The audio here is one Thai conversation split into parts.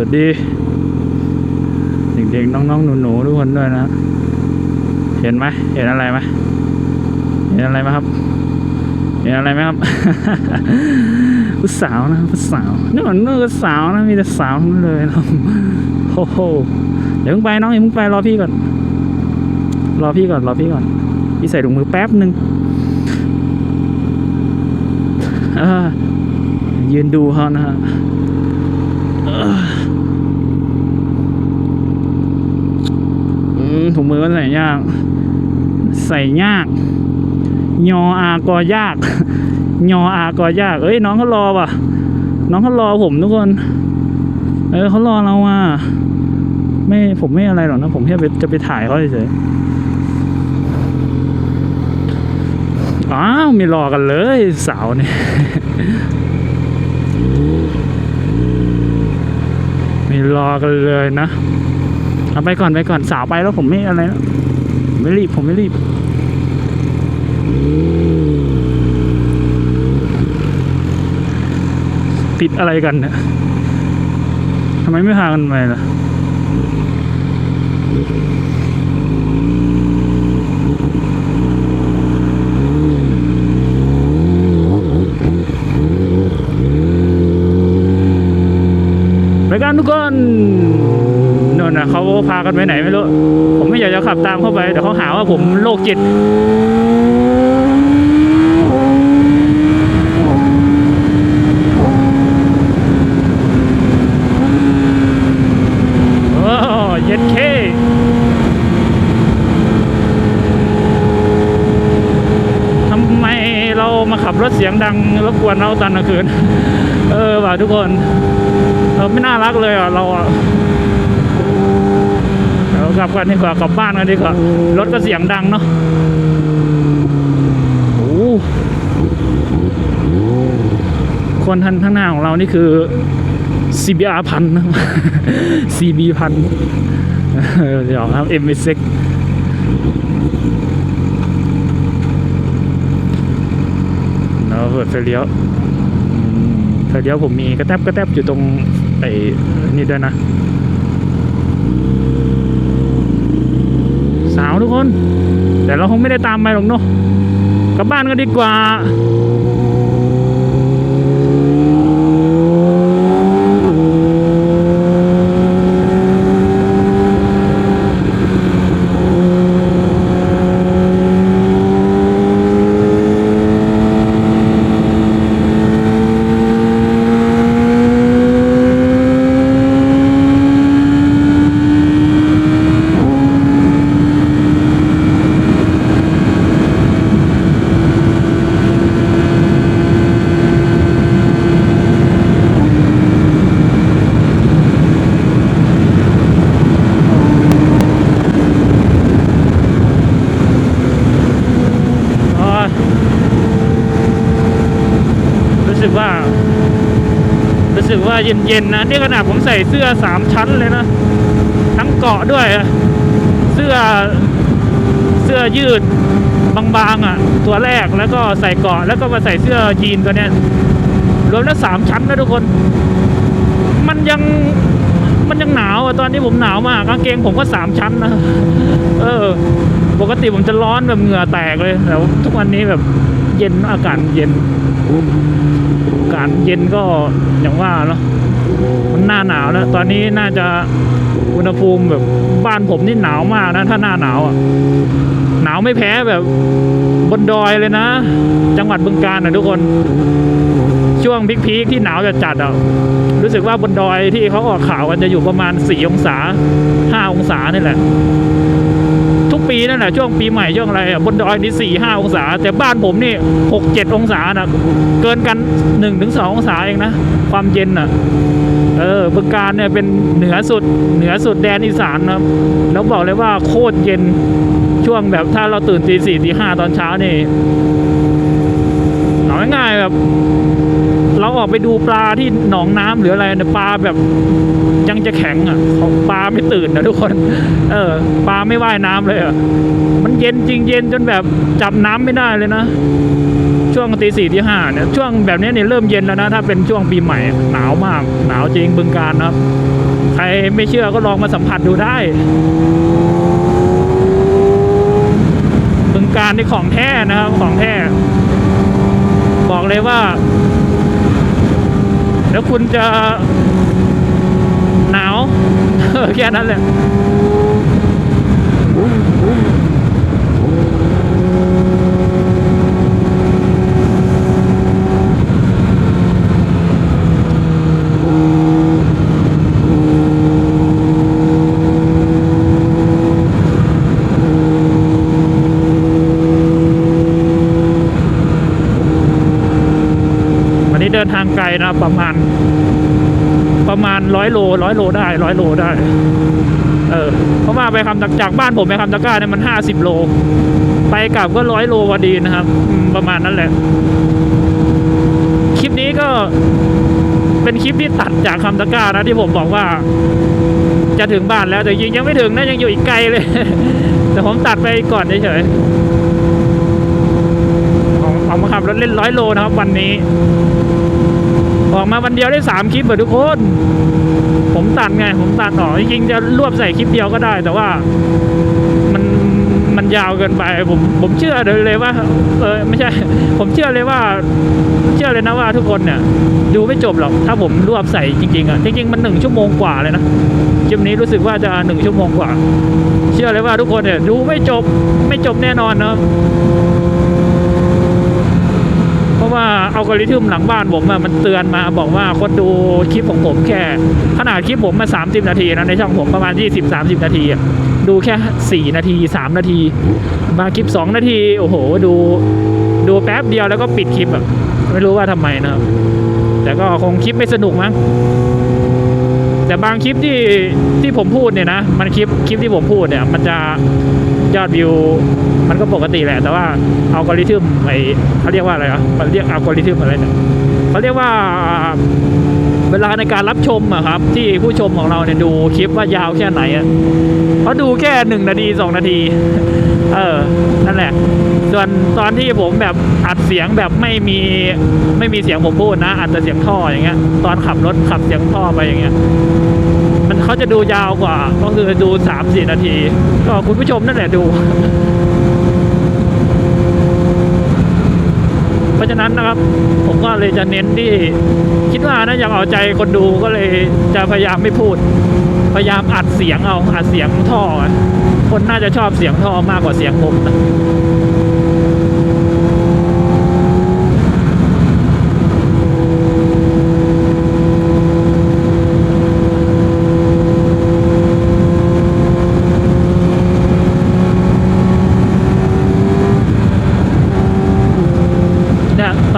วัสดี เด็กๆ น้องๆ หนูๆ ทุกคนด้วยนะ เห็นไหมเห็นอะไรไหมเห็นอะไรไหมครับ เห็นอะไรไหมครับผู้สาวนะผู้สาวนี่มันนู่นก็สาวนะมีแต่สาวทั้งนั้นเลยนะโอ้โหเดี๋ยวมึงไปน้องอย่ามึงไปรอพี่ก่อน รอพี่ก่อนรอพี่ก่อนพี่ใส่ถุงมือแป๊บหนึ่งเยืนดูเขานะฮะเอออืมถุงมือมันใส่ยาก ใส่ยาก ยออากอยาก ยออากอยาก เอ้ยน้องเขารอว่ะ น้องเขารอผมทุกคน เออเขารอเราอะไม่ผมไม่อะไรหรอกนะ ผมแค่จะไปถ่ายเขาเฉยๆอ้าวม่รอกันเลยสาวเนี่ยม่รอกันเลยนะเอาไปก่อนไปก่อนสาวไปแล้วผมไม่อะไรนะ ผมไม่รีบ ผมไม่รีบ ติดอะไรกันเนี่ยทำไมไม่พากันไปล่ะไปกันทุกคน นนนะเขาพากันไปไหนไม่รู้ ผมไม่อยากจะขับตามเข้าไปเดี๋ยวเขาหาว่าผมโรคจิตโอ้เย็นเคทำไมเรามาขับรถเสียงดังรบกวนเราตอนกลางคืน เออว่ะทุกคน เราไม่น่ารักเลยอะเราอะเรา กลับกันดีกว่ากลับบ้านกันดีกว่ารถก็เสียงดังเนาะโอ้คนทันข้างหน้าของเรานี่คือ CBR พันนะ CB พันเดี๋ยวครับ m อ x เราเปิดไฟเลี้ยวไฟเลี้ยวผมมีกระแทบกระแทบอยู่ตรงไอ้นี่ด้วยนะ สาวทุกคน แต่เราคงไม่ได้ตามไปหรอกเนาะกลับบ้านก็ดีกว่า เย็นๆนะนี่ขนาดผมใส่เสื้อสามชั้นเลยนะ ทั้งเกาะด้วย เสื้อเสื้อยืดบางๆอะ ตัวแรกแล้วก็ใส่เกาะแล้วก็มาใส่เสื้อยีนตัวเนี้ยรวมแล้วสามชั้นนะทุกคน มันยังมันยังหนาวอะตอนนี้ผมหนาวมากกางเกงผมก็สามชั้นนะเออ ปกติผมจะร้อนแบบเหงื่อแตกเลยแต่ทุกวันนี้แบบ เย็นอากาศเย็นอากาศเย็นก็อย่างว่าเนาะมันหน้าหนาวแล้วตอนนี้น่าจะอุณหภูมิแบบบ้านผมนี่หนาวมากนะ ถ้าหน้าหนาวอะหนาวไม่แพ้แบบบนดอยเลยนะ จังหวัดบึงกาฬนะทุกคน ช่วงพีคๆที่หนาวจัดๆอะรู้สึกว่าบนดอยที่เขาออกข่าวกันจะอยู่ประมาณสี่องศาห้าองศานี่แหละ ปีนั่นแหละช่วงปีใหม่ช่วงอะไรบนดอยนี่สี่ห้าองศา แต่บ้านผมนี่หกเจ็ดองศานะเกินกันหนึ่งถึงสององศาเองนะ ความเย็นอะเออบึงการเนี่ยเป็นเหนือสุดเหนือสุดแดนอีสานนะครับแล้วบอกเลยว่าโคตรเย็นช่วงแบบถ้าเราตื่นตีสี่ตีห้าตอนเช้านี่เอาง่ายๆแบบ เราออกไปดูปลาที่หนองน้ำหรืออะไรเนี่ยปลาแบบยังจะแข็งอะปลาไม่ตื่นนะทุกคน เออ ปลาไม่ว่ายน้ำเลยอะมันเย็นจริงเย็นจนแบบจับน้ำไม่ได้เลยนะ ช่วงตีสี่ที่ห้าเนี่ยช่วงแบบนี้เนี่ยเริ่มเย็นแล้วนะถ้าเป็นช่วงปีใหม่หนาวมาก หนาวจริงบึงการนะครับ ใครไม่เชื่อก็ลองมาสัมผัสดูได้บึงการในของแท้นะครับของแท้บอกเลยว่า แล้วคุณจะหนาวแค่นั้นแหละ วันนี้เดินทางไกลนะ ประมาณ ประมาณร้อยโลร้อยโลได้ร้อยโลได้ เออเพราะว่าไปคำตะจากบ้านผมไปคำตะกร้าเนี่ยมันห้าสิบโล ไปกลับก็ร้อยโลพอดีนะครับประมาณนั้นแหละ คลิปนี้ก็เป็นคลิปที่ตัดจากคำตะกร้านะที่ผมบอกว่า จะถึงบ้านแล้วแต่ยิงยังไม่ถึงนะยังอยู่อีกไกลเลย แต่ผมตัดไปก่อนเฉยๆอาเอามาขับรถเล่นร้อยโลนะครับวันนี้ ออกมาวันเดียวได้สามคลิปเหมือทุกคน ผมตัดไง ผมตัดออกจริงๆจะรวบใส่คลิปเดียวก็ได้ แต่ว่ามันมันยาวเกินไป ผมผมเชื่อเลยว่า เออไม่ใช่ ผมเชื่อเลยว่า เชื่อเลยนะว่าทุกคนเนี่ย ดูไม่จบหรอก ถ้าผมรวบใส่จริงๆอะจริงๆมันหนึ่งชั่วโมงกว่าเลยนะคลิปนี้รู้สึกว่าจะหนึ่งชั่วโมงกว่า เชื่อเลยว่าทุกคนเนี่ยดูไม่จบไม่จบแน่นอนนะ เพราะว่าอัลกอริทึมหลังบ้านผมอะมันเตือนมาบอกว่าคนดูคลิปของผมแค่ ขนาดคลิปผมมา 30 นาทีนะในช่องผมประมาณ 20-30 นาทีอะดูแค่ 4 นาที 3 นาที มาคลิป 2 นาที โอ้โห ดูดูแป๊บเดียวแล้วก็ปิดคลิปอะไม่รู้ว่าทำไมนะครับ แต่ก็คงคลิปไม่สนุกมั้งแต่บางคลิปที่ที่ผมพูดเนี่ยนะ มันคลิปคลิปที่ผมพูดเนี่ย มันจะ ยอดวิว มันก็ปกติแหละ แต่ว่าอัลกอริทึมไอเขาเรียกว่าอะไรวะมันเรียกอัลกอริทึมอะไรเนี่ยเขาเรียกว่าเวลาในการรับชมอะครับ ที่ผู้ชมของเราเนี่ยดูคลิปว่ายาวแค่ไหนอะเขาดูแค่หนึ่งนาทีสองนาที เออ นั่นแหละ ส่วนตอนที่ผมแบบอัดเสียงแบบไม่มีไม่มีเสียงผมพูดนะอัดแต่เสียงท่ออย่างเงี้ย ตอนขับรถขับเสียงท่อไปอย่างเงี้ย เขาจะดูยาวกว่า ก็คือดูสามสี่นาที ก็คุณผู้ชมนั่นแหละดู เพราะฉะนั้นนะครับ ผมก็เลยจะเน้นที่ คิดว่านะอยากเอาใจคนดูก็เลยจะพยายามไม่พูด พยายามอัดเสียงเอาอัดเสียงท่อ คนน่าจะชอบเสียงท่อมากกว่าเสียงผมนะ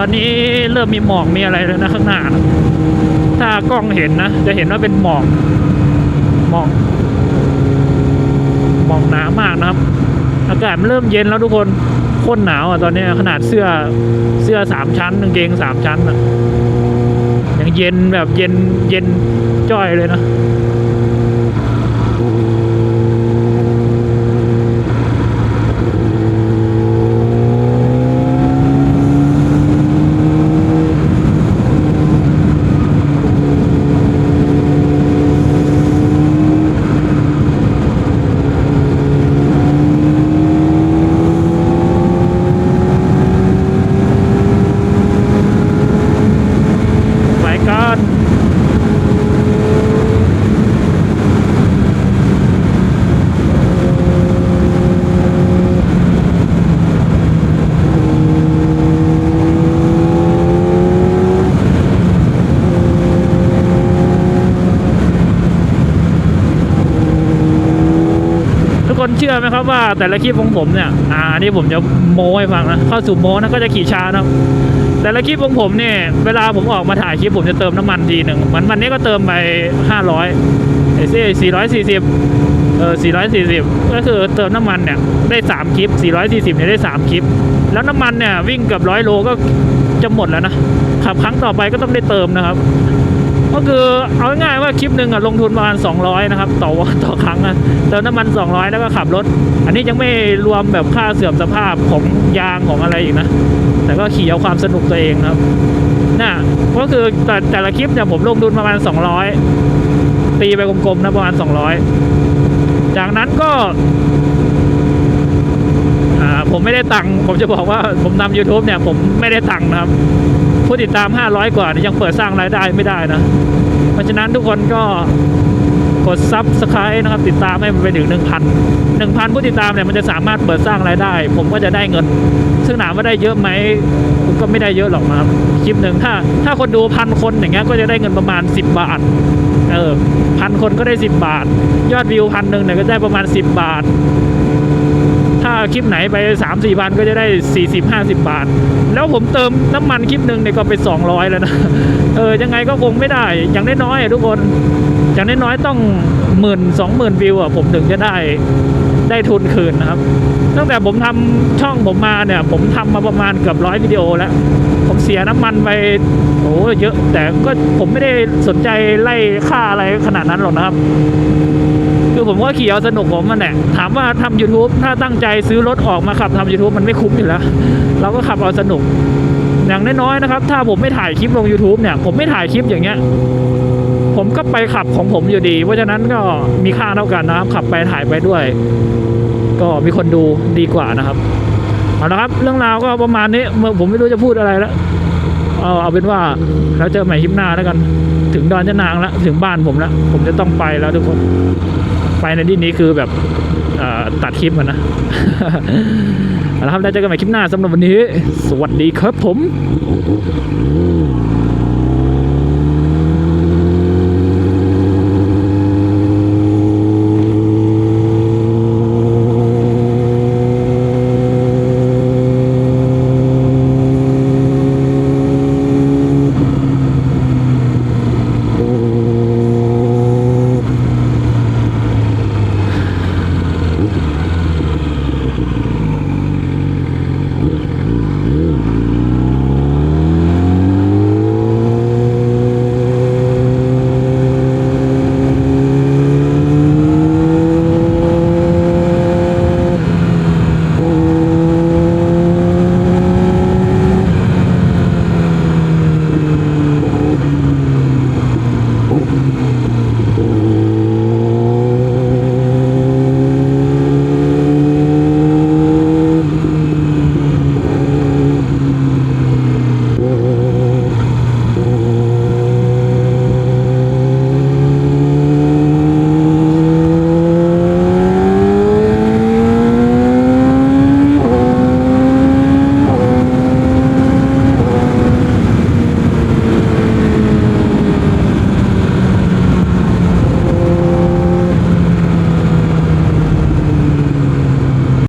เนี่เริ่มมีหมอกมีอะไรแล้วนะข้างหน้า ถ้ากล้องเห็นนะ จะเห็นว่าเป็นหมอกหมอกหมอกหนามากนะครับ อากาศมันเริ่มเย็นแล้วทุกคนโคตรหนาวอะตอนนี้ขนาดเสื้อเสื้อสามชั้นกางเกงสามชั้นอะยังเย็นแบบเย็นเย็นจ้อยเลยนะ ไปกัน ทุกคนเชื่อ ไหมครับว่าแต่ละคลิปของผมเนี่ย อ่านี่ผมจะโม้ให้ฟังนะ เข้าสู่โม้นะก็จะขี่ช้านะแต่ละคลิปของผมเนี่ย เวลาผมออกมาถ่ายคลิปผมจะเติมน้ำมันทีหนึ่งเหมือนวันนี้ก็เติมไปห้าร้อยไอ้ซี่สี่ร้อยสี่สิบเออสี่ร้อยสี่สิบก็คือเติมน้ำมันเนี่ยได้สามคลิปสี่ร้อยสี่สิบเนี่ยได้สามคลิป แล้วน้ำมันเนี่ยวิ่งเกือบร้อยโลก็จะหมดแล้วนะขับครั้งต่อไปก็ต้องได้เติมนะครับ ก็คือเอาง่ายๆว่าคลิปหนึ่งอะลงทุนประมาณ 200 นะครับ ต่อวันต่อครั้งอะเติมน้ำมัน 200 แล้วก็ขับรถ อันนี้ยังไม่รวมแบบค่าเสื่อมสภาพของยางของอะไรอีกนะ แต่ก็ขี่เอาความสนุกตัวเองครับน่ะก็คือแต่แต่ละคลิปเนี่ยผมลงทุนประมาณ 200 ตีไปกลมๆนะประมาณ 200 จากนั้นก็ผมไม่ได้ตังค์ผมจะบอกว่าผมทำ YouTube เนี่ย ผมไม่ได้ตังค์นะครับ ผู้ติดตาม 500 กว่านี่ยังเปิดสร้างรายได้ไม่ได้นะ เพราะฉะนั้นทุกคนก็กดซับสไครต์นะครับติดตามให้มันไปถึง 1,000 1,000 ผู้ติดตามเนี่ยมันจะสามารถเปิดสร้างรายได้ ผมก็จะได้เงิน ซึ่งถามว่าได้เยอะไหมก็ไม่ได้เยอะหรอกนะครับคลิปหนึ่งถ้า ถ้าคนดูพันคนอย่างเงี้ยก็จะได้เงินประมาณ 10 บาทเออพันคนก็ได้ 10 บาท ยอดวิวพันหนึ่งเนี่ยก็ได้ประมาณ 10 บาท คลิปไหนไป3ามสี่พันก็จะได้ 40 50 บาท แล้วผมเติมน้ำมันคลิปหนึ่งเนี่ยก็ไป 200 แล้วนะ เออ ยังไงก็คงไม่ได้ อย่างน้อยๆอะทุกคน อย่างน้อยๆต้องหมื่นสองหมื่นวิวอะผมถึงจะได้ได้ทุนคืนนะครับ ตั้งแต่ผมทำช่องผมมาเนี่ย ผมทำมาประมาณเกือบร้อยวิดีโอแล้ว ผมเสียน้ำมันไปโอ้เยอะ แต่ก็ผมไม่ได้สนใจไล่ค่าอะไรขนาดนั้นหรอกนะครับ คือผมก็ขี่เอาสนุกผมมันแหละถามว่าทำ YouTube ถ้าตั้งใจซื้อรถออกมาขับทำ YouTube มันไม่คุ้มอยู่แล้ว เราก็ขับเอาสนุก อย่างน้อยๆนะครับ ถ้าผมไม่ถ่ายคลิปลง YouTube เนี่ย ผมไม่ถ่ายคลิปอย่างเงี้ย ผมก็ไปขับของผมอยู่ดี เพราะฉะนั้นก็มีค่าเท่ากันนะครับ ขับไปถ่ายไปด้วย ก็มีคนดูดีกว่านะครับเอาละครับ เรื่องราวก็ประมาณนี้เมื่อผมไม่รู้จะพูดอะไรแล้วเอาเอาเป็นว่าเราเจอใหม่คลิปหน้าแล้วกัน ถึงดอนเจะนางแล้ว ถึงบ้านผมแล้ว ผมจะต้องไปแล้วทุกคน ไปในที่นี้คือแบบตัดคลิปมันนะเอาละครับแล้วเจอกันใหม่คลิปหน้าสำหรับวันนี้ สวัสดีครับผม